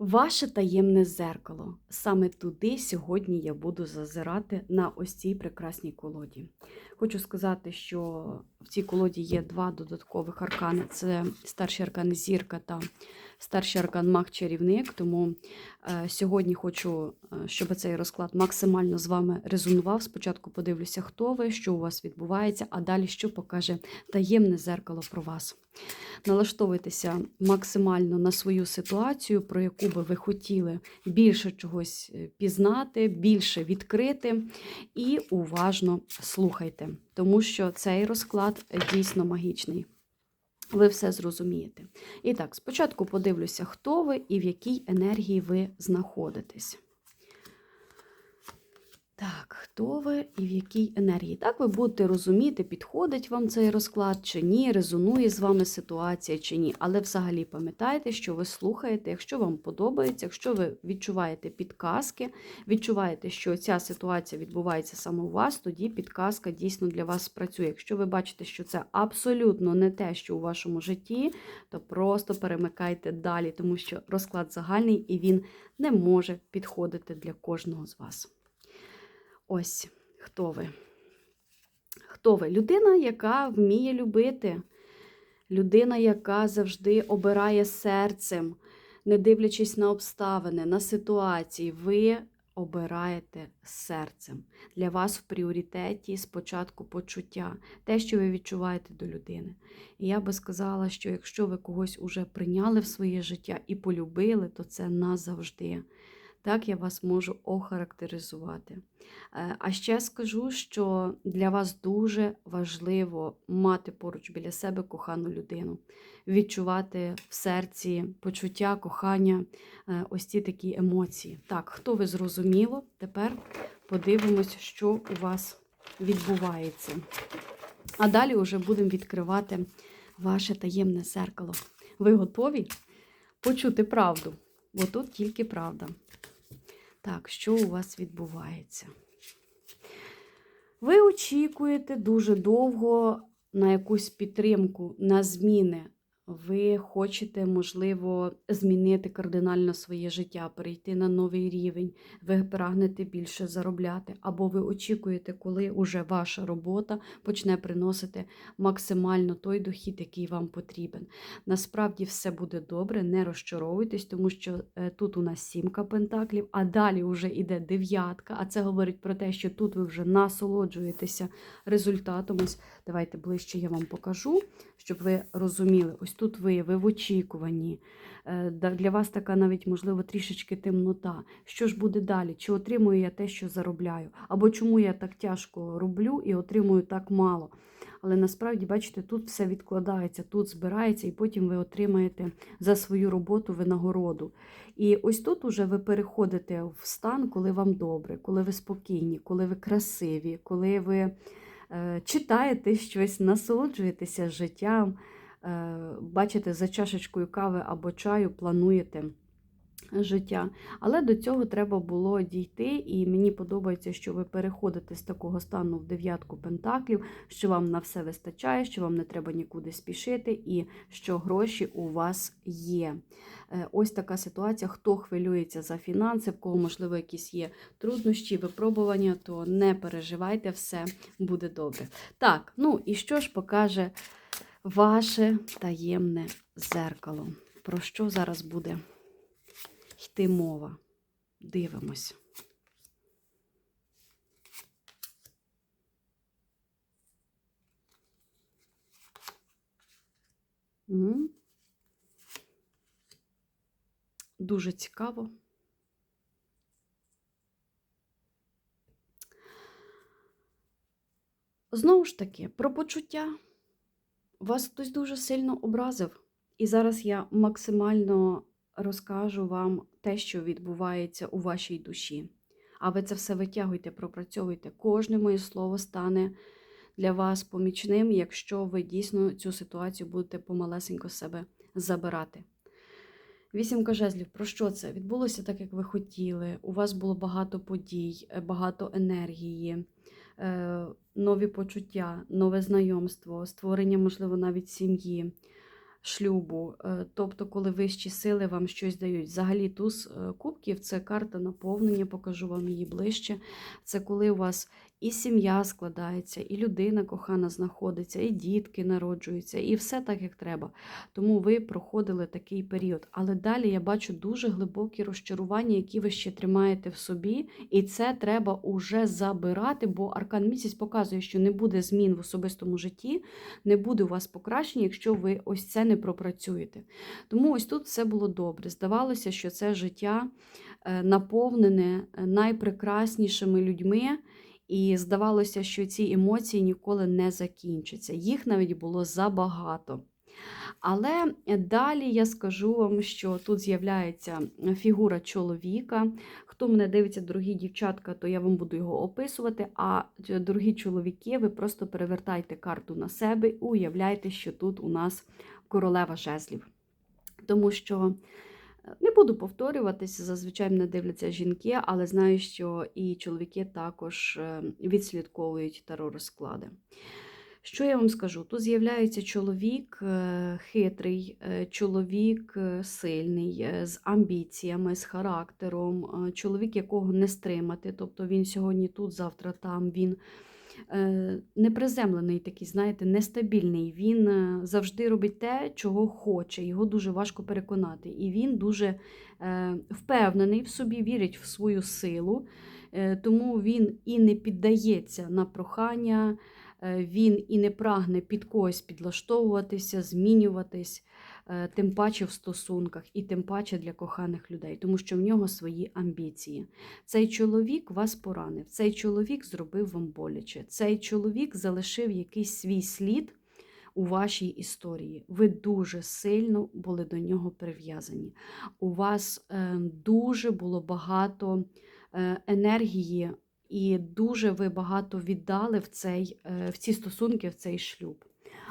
Ваше таємне зеркало. Саме туди сьогодні я буду зазирати на ось цій прекрасній колоді. Хочу сказати, що в цій колоді є два додаткових аркани: це старші аркани зірка та старший аркан маг чарівник. Тому е, сьогодні хочу, е, щоб цей розклад максимально з вами резонував. Спочатку подивлюся, хто ви, що у вас відбувається, а далі що покаже таємне зеркало про вас. Налаштовуйтеся максимально на свою ситуацію, про яку би ви хотіли більше чогось е, пізнати, більше відкрити, і уважно слухайте, тому що цей розклад дійсно магічний. Ви все зрозумієте. І так, спочатку подивлюся, хто ви і в якій енергії ви знаходитесь. Так, хто ви і в якій енергії? Так ви будете розуміти, підходить вам цей розклад чи ні, резонує з вами ситуація чи ні. Але взагалі пам'ятайте, що ви слухаєте, якщо вам подобається, якщо ви відчуваєте підказки, відчуваєте, що ця ситуація відбувається саме у вас, тоді підказка дійсно для вас спрацює. Якщо ви бачите, що це абсолютно не те, що у вашому житті, то просто перемикайте далі, тому що розклад загальний і він не може підходити для кожного з вас. Ось хто ви. Хто ви? Людина, яка вміє любити, людина, яка завжди обирає серцем, не дивлячись на обставини, на ситуації. Ви обираєте серцем. Для вас в пріоритеті спочатку почуття, те, що ви відчуваєте до людини. І я би сказала, що якщо ви когось уже прийняли в своє життя і полюбили, то це назавжди. Так я вас можу охарактеризувати. Е, А ще скажу, що для вас дуже важливо мати поруч біля себе кохану людину, відчувати в серці почуття, кохання, е, ось ці такі емоції. Так, хто ви зрозуміло, тепер подивимось, що у вас відбувається. А далі вже будемо відкривати ваше таємне зеркало. Ви готові почути правду? Бо тут тільки правда. Так, що у вас відбувається? Ви очікуєте дуже довго на якусь підтримку, на зміни. Ви хочете, можливо, змінити кардинально своє життя, перейти на новий рівень, ви прагнете більше заробляти, або ви очікуєте, коли уже ваша робота почне приносити максимально той дохід, який вам потрібен. Насправді все буде добре, не розчаровуйтесь, тому що е, тут у нас сімка пентаклів, а далі вже йде дев'ятка. А це говорить про те, що тут ви вже насолоджуєтеся результатом. Ось давайте ближче я вам покажу, щоб ви розуміли. Ось тут ви, ви в очікуванні. Е, Для вас така навіть, можливо, трішечки темнота. Що ж буде далі? Чи отримую я те, що заробляю? Або чому я так тяжко роблю і отримую так мало? Але насправді, бачите, тут все відкладається, тут збирається, і потім ви отримаєте за свою роботу винагороду. І ось тут уже ви переходите в стан, коли вам добре, коли ви спокійні, коли ви красиві, коли ви е, читаєте щось, насолоджуєтеся життям, бачите, за чашечкою кави або чаю плануєте життя. Але до цього треба було дійти, і мені подобається, що ви переходите з такого стану в дев'ятку пентаклів, що вам на все вистачає, що вам не треба нікуди спішити, і що гроші у вас є. Е, Ось така ситуація. Хто хвилюється за фінанси, в кого, можливо, якісь є труднощі, випробування, то не переживайте, все буде добре. Так, ну і що ж покаже ваше таємне зеркало? Про що зараз буде йти мова? Дивимось. Дуже цікаво. Знову ж таки, про почуття. Вас хтось дуже сильно образив. І зараз я максимально розкажу вам те, що відбувається у вашій душі. А ви це все витягуйте, пропрацьовуйте. Кожне моє слово стане для вас помічним, якщо ви дійсно цю ситуацію будете помалесенько себе забирати. Вісімка жезлів, про що це? Відбулося так, як ви хотіли. У вас було багато подій, е, багато енергії, е, нові почуття, нове знайомство, створення, можливо, навіть сім'ї. шлюбу, е, тобто, коли вищі сили вам щось дають. Взагалі, туз е, кубків це карта наповнення, покажу вам її ближче. Це коли у вас і сім'я складається, і людина кохана знаходиться, і дітки народжуються, і все так, як треба. Тому ви проходили такий період. Але далі я бачу дуже глибокі розчарування, які ви ще тримаєте в собі, і це треба уже забирати, бо аркан місяць показує, що не буде змін в особистому житті, не буде у вас покращення, якщо ви ось це не пропрацюєте. Тому ось тут все було добре. Здавалося, що це життя е, наповнене е, найпрекраснішими людьми. І здавалося, що ці емоції ніколи не закінчаться. Їх навіть було забагато. Але далі я скажу вам, що тут з'являється фігура чоловіка. Хто мене дивиться, дорогі дівчатка, то я вам буду його описувати. А дорогі чоловіки, ви просто перевертайте карту на себе і уявляйте, що тут у нас королева жезлів. Тому що не буду повторюватися, зазвичай мене дивляться жінки, але знаю, що і чоловіки також е, відслідковують таро розклади. Що я вам скажу? Тут з'являється чоловік е, хитрий, е, чоловік сильний, з амбіціями, з характером, чоловік, якого не стримати. Тобто він сьогодні тут, завтра там. він неприземлений такий, знаєте, нестабільний. Він е, завжди робить те, чого хоче. Його дуже важко переконати. І він дуже е, впевнений в собі, вірить в свою силу, е, тому він і не піддається на прохання. Він і не прагне під когось підлаштовуватися, змінюватись. Е, тим паче в стосунках, і тим паче для коханих людей, тому що в нього свої амбіції. Цей чоловік вас поранив, цей чоловік зробив вам боляче, цей чоловік залишив якийсь свій слід у вашій історії. Ви дуже сильно були до нього прив'язані. У вас е, дуже було багато е, енергії. І дуже ви багато віддали в цей, в ці стосунки, в цей шлюб.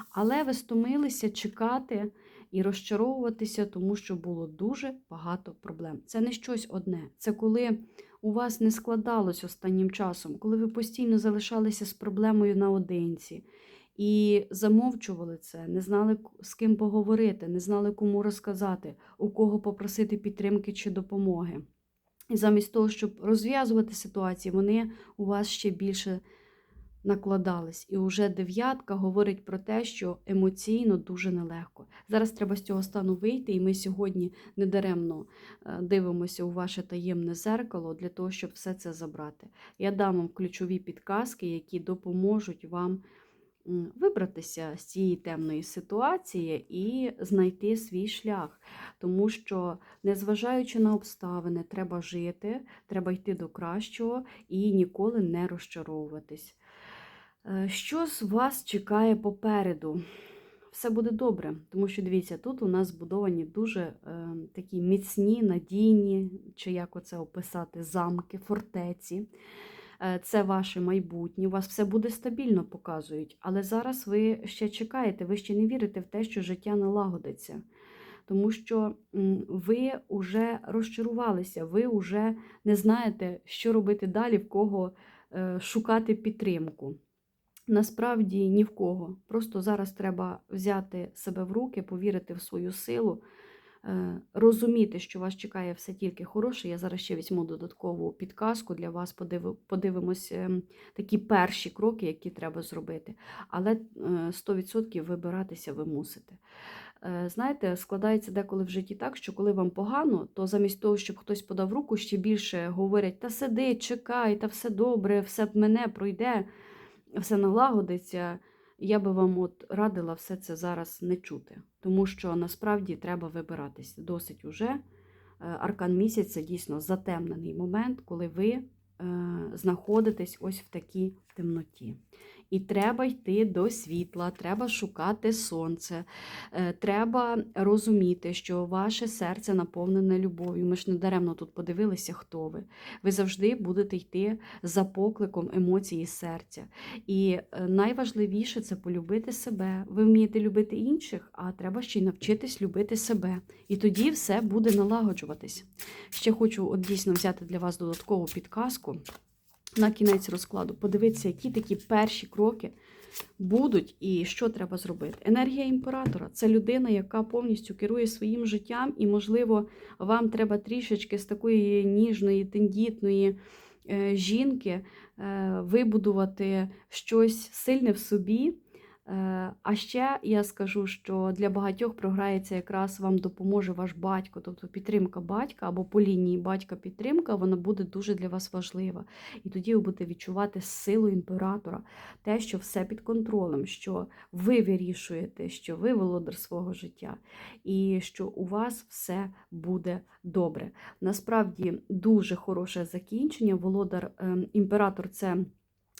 Але ви стомилися чекати і розчаровуватися, тому що було дуже багато проблем. Це не щось одне. Це коли у вас не складалось останнім часом, коли ви постійно залишалися з проблемою наодинці. І замовчували це, не знали, з ким поговорити, не знали, кому розказати, у кого попросити підтримки чи допомоги. І замість того, щоб розв'язувати ситуації, вони у вас ще більше накладались. І вже дев'ятка говорить про те, що емоційно дуже нелегко. Зараз треба з цього стану вийти, і ми сьогодні недаремно е, дивимося у ваше таємне зеркало для того, щоб все це забрати. Я дам вам ключові підказки, які допоможуть вам. Вибратися з цієї темної ситуації і знайти свій шлях. Тому що, незважаючи на обставини, треба жити, треба йти до кращого і ніколи не розчаровуватись. Е, що з вас чекає попереду? Все буде добре, тому що дивіться, тут у нас збудовані дуже е, такі міцні, надійні, чи як оце описати, замки, фортеці. Е, це ваше майбутнє, у вас все буде стабільно, показують. Але зараз ви ще чекаєте, ви ще не вірите в те, що життя налагодиться. Тому що ви вже розчарувалися, ви вже не знаєте, що робити далі, в кого е, шукати підтримку. Насправді ні в кого. Просто зараз треба взяти себе в руки, повірити в свою силу, е, розуміти, що вас чекає все тільки хороше. Я зараз ще візьму додаткову підказку для вас, подивимось ем, такі перші кроки, які треба зробити. Але 100% е, вибиратися ви мусите. Е, знаєте, складається деколи в житті так, що коли вам погано, то замість того, щоб хтось подав руку, ще більше говорять: та сиди, чекай, та все добре, все мене пройде все налагодиться, я би вам от радила все це зараз не чути, тому що насправді треба вибиратися. Досить уже е, аркан місяць це дійсно затемнений момент, коли ви е, знаходитесь ось в такій темноті. І треба йти до світла, треба шукати сонце, е, треба розуміти, що ваше серце наповнене любов'ю. Ми ж не даремно тут подивилися, хто ви. Ви завжди будете йти за покликом емоції серця. І е, найважливіше це полюбити себе. Ви вмієте любити інших, а треба ще й навчитись любити себе. І тоді все буде налагоджуватись. Ще хочу от дійсно взяти для вас додаткову підказку на кінець розкладу, подивитися, які такі перші кроки будуть і що треба зробити. Енергія імператора це людина, яка повністю керує своїм життям, і, можливо, вам треба трішечки з такої ніжної, тендітної е, жінки е, вибудувати щось сильне в собі. Е, А ще я скажу, що для багатьох програється якраз вам допоможе ваш батько, тобто підтримка батька або по лінії батька підтримка, вона буде дуже для вас важлива. І тоді ви будете відчувати силу імператора, те, що все під контролем, що ви вирішуєте, що ви володар свого життя, і що у вас все буде добре. Насправді дуже хороше закінчення. Володар, ем, імператор це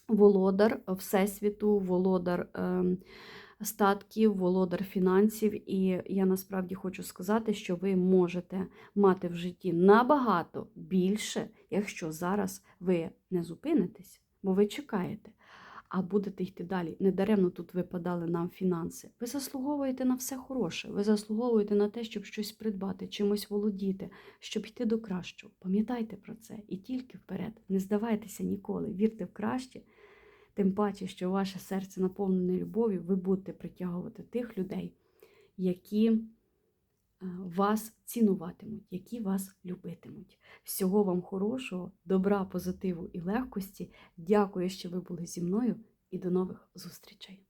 володар Всесвіту, володар ем, статків, володар фінансів. І я насправді хочу сказати, що ви можете мати в житті набагато більше, якщо зараз ви не зупинитесь, бо ви чекаєте. А будете йти далі. Недаремно тут випадали нам фінанси. Ви заслуговуєте на все хороше. Ви заслуговуєте на те, щоб щось придбати, чимось володіти, щоб йти до кращого. Пам'ятайте про це і тільки вперед. Не здавайтеся ніколи. Вірте в краще. Тим паче, що ваше серце наповнене любов'ю, ви будете притягувати тих людей, які вас цінуватимуть, які вас любитимуть. Всього вам хорошого, добра, позитиву і легкості. Дякую, що ви були зі мною, і до нових зустрічей!